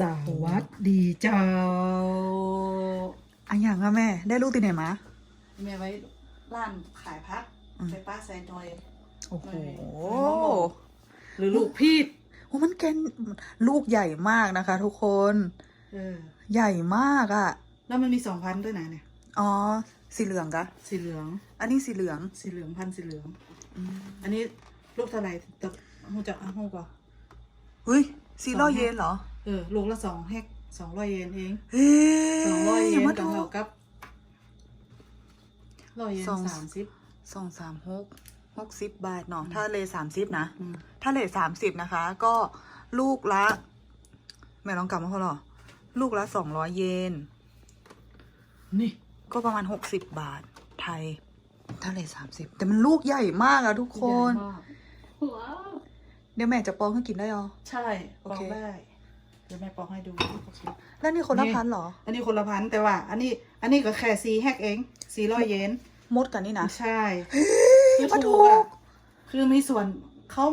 สวัสดีเจ้าอันอย่างอะแม่ ได้ลูกตีไหนมาแม่ไว้ร้านขายพักอืมไปป้าใส่หน่อยโอ้โหหรือลูกพีดโอ้มันแกนลูกใหญ่มากนะคะ ทุกคนเออใหญ่มากอะแล้วมันมีสองพันด้วยนะเนี่ย อ๋อ สีเหลืองกะ สีเหลือง อันนี้สีเหลือง สีเหลืองพันธุ์สีเหลืองอืมอันนี้ลูกเท่าไหร่ตะหูจะเอาหูก่อนเฮ้ย สีร้อยเยนเหรอ เออลูกละสองแฮกสองร้อยเยนเองเฮ้สองร้อยยเยอย่านมากับดูเท่ากับร้อยเยนสองสามสิบสองสามหกหกสิบบาทเนาะถ้าเลสามสิบนะอืมถ้าเลทสามสิบนะคะ ก็ลูกละ แม่ลองกลับมาพอหรอลูกละสองร้อยเยนนี่ ก็ประมาณหกสิบบาทไทยถ้าเลทสามสิบแต่มันลูกใหญ่มากอะทุกคนใหญ่มากว้าวเดี๋ยวแม่จะปองให้กินได้หรอ ใช่โอปอเคกได้ เดี๋ยวแม่ปอกให้ดูโอเคแล้วนี่คนละนี่พันเหรอ อันนี้คนละพันแต่ว่า อันนี้ อันนี้ก็แค่ซีแฮกเองสี่ร้อยเยนมดกันนี่นะใช่เฮ้ยคือปะถูทูกอะคือมีส่วนเขา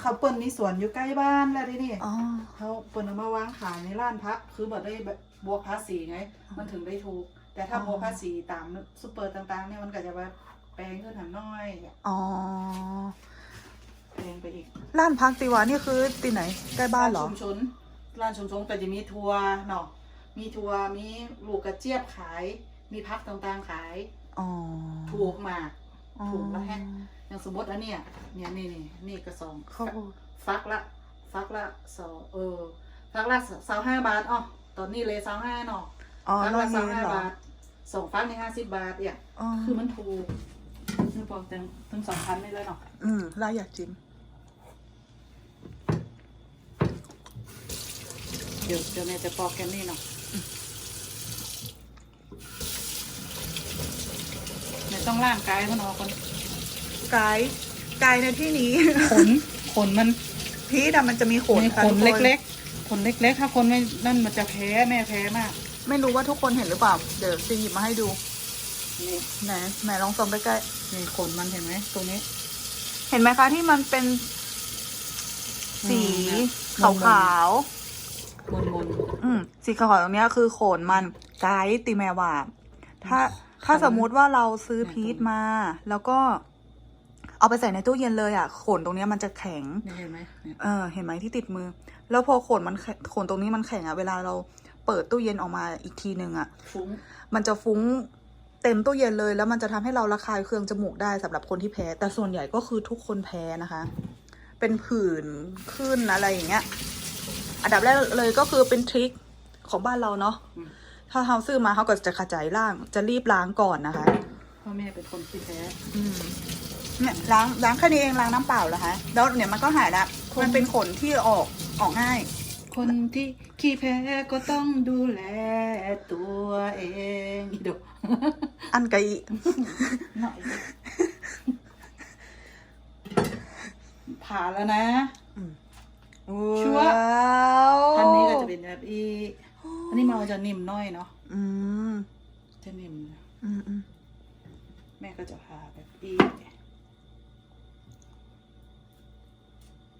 เขาเปิดมีสวนอยู่ใกล้บ้านแล้วที่นี่อ๋อเขาเปิดเอามาวางขายในร้านพัก คือแบบได้แบบบวกภาษีไง มันถึงได้ถูก แต่ถ้าอ๋อบวกภาษีตามซูเปอร์ต่าง ๆ เนี่ยมันก็จะแบบแพงขึ้นหันน้อย อ๋อแพงไปอีก ร้านพักตีวานี่คือตีไหน ใกล้บ้านเหรอชุมชน ร้านชุมชนก็จะมีทัวร์เนาะมีทัวร์มีลูกกระเจี๊ยบขาย มีพักต่างๆขายอ๋อถูกมากอ๋อถูกละแฮะอย่างสมมติอันเนี้ยเนี่ยนี่นี่นี่กระสองข้าวโพดฟักละฟักละสองเออฟักละสาวห้าบาทอ๋อตอนนี้เลยสาวห้าเนาะอ๋อฟักร้อละยเยสาวนห้าเหรอบาทสองฟักในห้าสิบบาทเนี่ยอ๋อคือมันถูกคือบอกเต็มเต็มสองพันได้เลยเนาะอืมลาอยากจิ้ม เดี๋ยวเดี๋ยวแม่จะปอกแกนนี่เนาะแม่ต้องล่างกายมันออกก่อนไกด์ไกด์ในที่นี้ ขนขนมันพีดอะมันจะมีขนมีค่ะขทุนกเล็กๆขนเล็กๆ ถ้าคนไม่นั่นมันจะแพ้แม่แพ้มากๆไม่รู้ว่าทุกคนเห็นหรือเปล่า เดี๋ยวจะหยิบมาให้ดูนี่ไหนแม่ลองส่องใกล้นี่ขนมันเห็นไหมตรงนี้ ๆเห็นไหมคะที่มันเป็นสีอืขามว มนมนๆอืมสีขาวๆตรงเนี้ยคือโขนมันไกด์ตีแมว่า ถ้าถ้าสมมุติว่าเราซื้อพีชมา แล้วก็เอาไปใส่ในตู้เย็นเลยอะขนตรงเนี้ยมันจะแข็งนี่เห็นไหมเนี่ยเออ เห็นไหมที่ติดมือ แล้วพอขนมันแข็งขนตรงนี้มันแข็งอะเวลาเราเปิดตู้เย็นออกมาอีกทีหนึ่งอะ ฟุ้ง มันจะฟุ้งเต็มตู้เย็นเลย แล้วมันจะทำให้เราระคายเคืองจมูกได้สำหรับคนที่แพ้ แต่ส่วนใหญ่ก็คือทุกคนแพ้นะคะ เป็นผื่นขึ้นอะไรอย่างเงี้ย อันดับแรกเลยก็คือเป็นทริคของบ้านเราเนาะถ้าเขาซื้อมาเขาก็จะขจายล่าง จะรีบล้างก่อนนะคะพ่อแม่เป็นคนที่แพ้อืมเนี่ยล้างล้างแค่นี้เองล้างน้ำเปล่าแล้วฮะแล้วเนี่ยมันก็หายละมันเป็นขนที่ออกออกง่าย คนที่ขี้แพ้ก็ต้องดูแลตัวเองอีดอกอันไกลหน่อยผ่าแล้วนะ ชัวร์ว้าวพันนี้ก็จะเป็นแบบอีอันนี้มันจะนิ่มน้อยเนาะอืมจะนิ่มอืมอืมแม่ก็จะผ่าแบบอี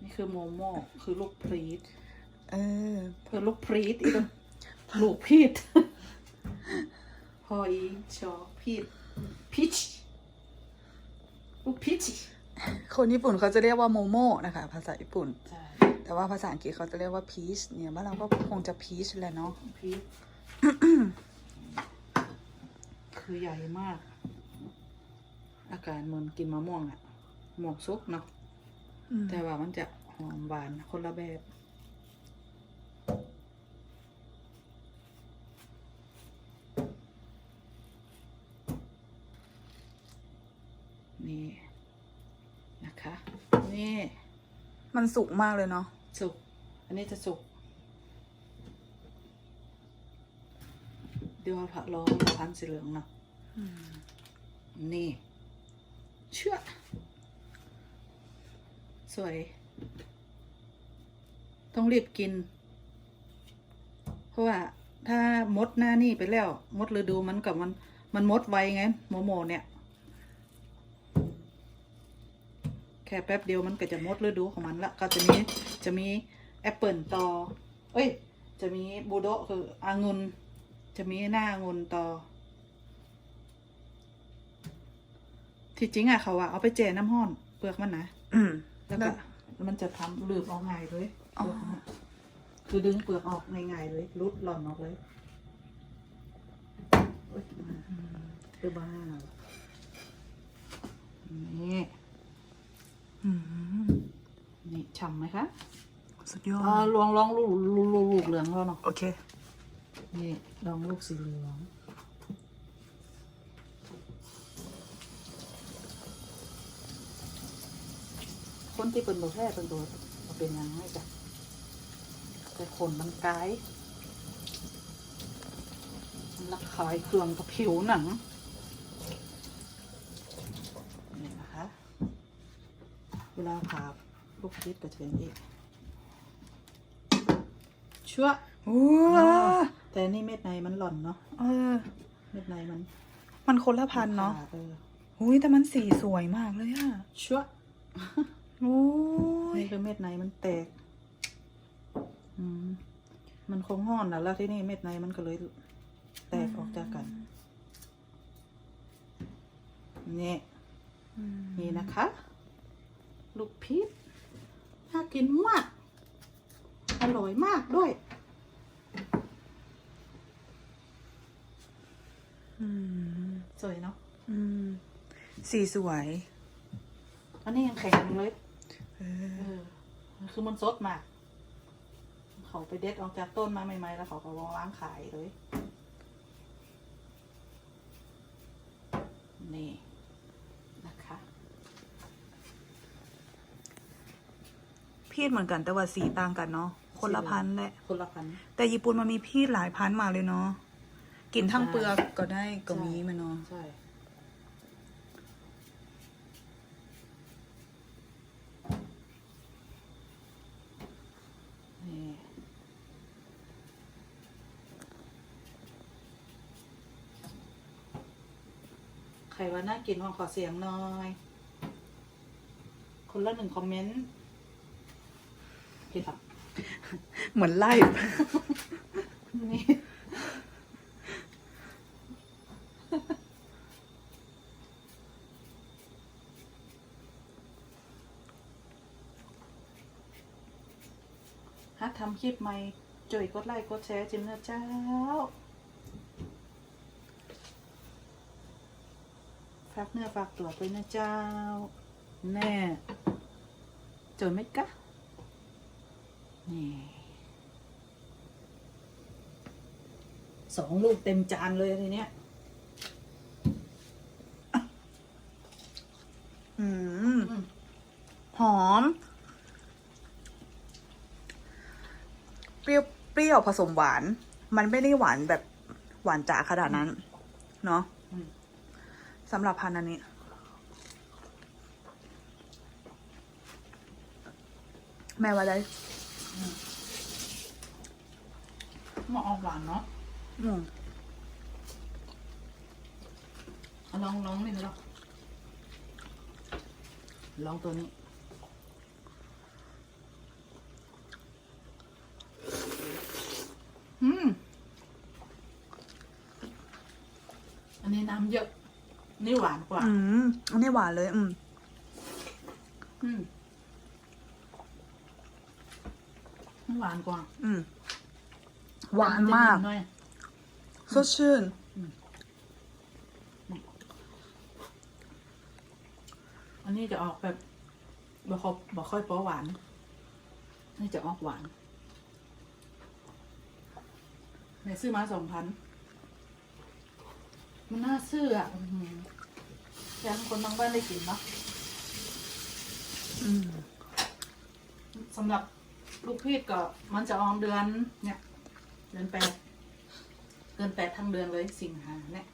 นี่คือโมโม่คือลูกพรีดเออเพื่อลูกพรีดอีกลูกพีดพออีชอพีดพีชลูกพีชคนญี่ปุ่นเขาจะเรียกว่าโมโมนะคะ ภาษาญี่ปุ่นใช่ แต่ว่าภาษาอังกฤษเขาจะเรียกว่าพีชเนี่ยบ้านเราก็คงจะพีชแหละเนาะ พีชคือใหญ่มาก อาการเหมือนกินมะม่วงอะหมวกซุกเนาะอืมแต่ว่ามันจะหอมหวานคนละแบบ นี่นะคะ นี่ มันสุกมากเลยเนาะ สุก อันนี้จะสุก เดี๋ยวผักร้อนพันธุ์สีเหลืองเนาะนี่ เชื่อ สวย ต้องรีบกิน เพราะว่า ถ้ามดหน้านี่ไปแล้ว มดฤดูมันกับมัน มันมดไวไงโมโมเนี่ย แค่แป๊บเดียวมันก็จะหมดฤดูของมันละก็จะมีจะมีแอปเปิลต่อ เอ้ย จะมีบูโดะคืออางุนจะมีหน้าองุนต่อ ที่จริงอะเขาว่าเอาไปแจ่น้ำห้อนเปลือกมันนะอืมแล้วก็มันจะทำลืบออกง่ายเลยอ๋อเปลือกมันอะคือดึงเปลือกออกง่ายๆเลยรุดหล่อนออกเลยโอ๊ยมาคือบ้านี่อืม นี่ฉ่ำไหมคะสุดยออ๋อดลองลองลูกลูกลูกลูกเหลืองแล้วเนาะโอเค นี่ลองลูกสีเหลืองคนที่เป็นตัวแพทย์เป็นตัวเป็นยังไงจ้ะแต่ขนมันกายมันระคายเคืองกับผิวหนัง นี่นะคะ เวลาผ่าลูกคิดก็จะเป็นอีกชั่วว้าแต่นี่เม็ดในมันหล่อนเนาะเออ เม็ดในมันมันคนละพันเนาะเอออุ้ยแต่มันสีสวยมากเลยอะชั่วโอ้ยนี่คือเม็ดในมันแตก อืมมันคงห่อนนะแล้วที่นี่เม็ดในมันก็เลย แตกออกจากกัน นี่อืมนี่นะคะ ลูกพีชน่ากินมาก อร่อยมากด้วยอืมสวยเนาะอืมสีสวย อันนี้ยังแข็งอยู่เลยเออเออคือมันสดมาก เขาไปเด็ดออกจากต้นมาใหม่ๆ แล้วเขาก็วางล้างขายเลย นี่นะคะ พีดเหมือนกันแต่ว่าสีต่างกันเนาะคนละพันธุ์แหละ คนละพันแต่ญี่ปุ่นมันมีพีดหลายพันธุ์มากเลยเนาะกินทั้งใช่เปลือกก็ได้ก็มีมันเนาะใช่นี่ใครว่าน่ากินลองขอเสียงหน่อย คนละหนึ่งคอมเมนต์ พี่ครับเหมือนไล่นี่ฮัททำคลิปใหม่จ่อยกดไลค์กดแชร์จิมนะเจ้าฝากเนื้อฝากตัวด้วยนะเจ้า แน่เจอไหมกะ นี่สองลูกเต็มจานเลยทีเนี้ย อืม หอม เปรี้ยวเปรี้ยวผสมหวาน มันไม่ได้หวานแบบหวานจ๋าขนาดนั้น เนาะสำหรับพันอันนี้แม่ว่าได้ มอออกหวานเนาะอืมเอาลองลองนี่ลองลองตัวนี้ อืม อันนี้น้ำเยอะ นี่หวานกว่า อืมอันนี้หวานเลย อืม อืมนี่ หวานกว่า อืม หวานมากจะหน่อย สดชื่น อันนี้จะออกแบบบ่ครบบ่ค่อยเปราะหวาน นี่จะออกหวานเนี่ยซื้อมาสองพัน มันน่าซื้ออะอื้อหืออยากให้คนทั้งบ้านได้กินเนาะอืม สำหรับ ลูกพีชก็มันจะออมเดือนเนี่ย เดือนแปดเดือนแปดทั้งเดือนเลยสิงหาเนี่ย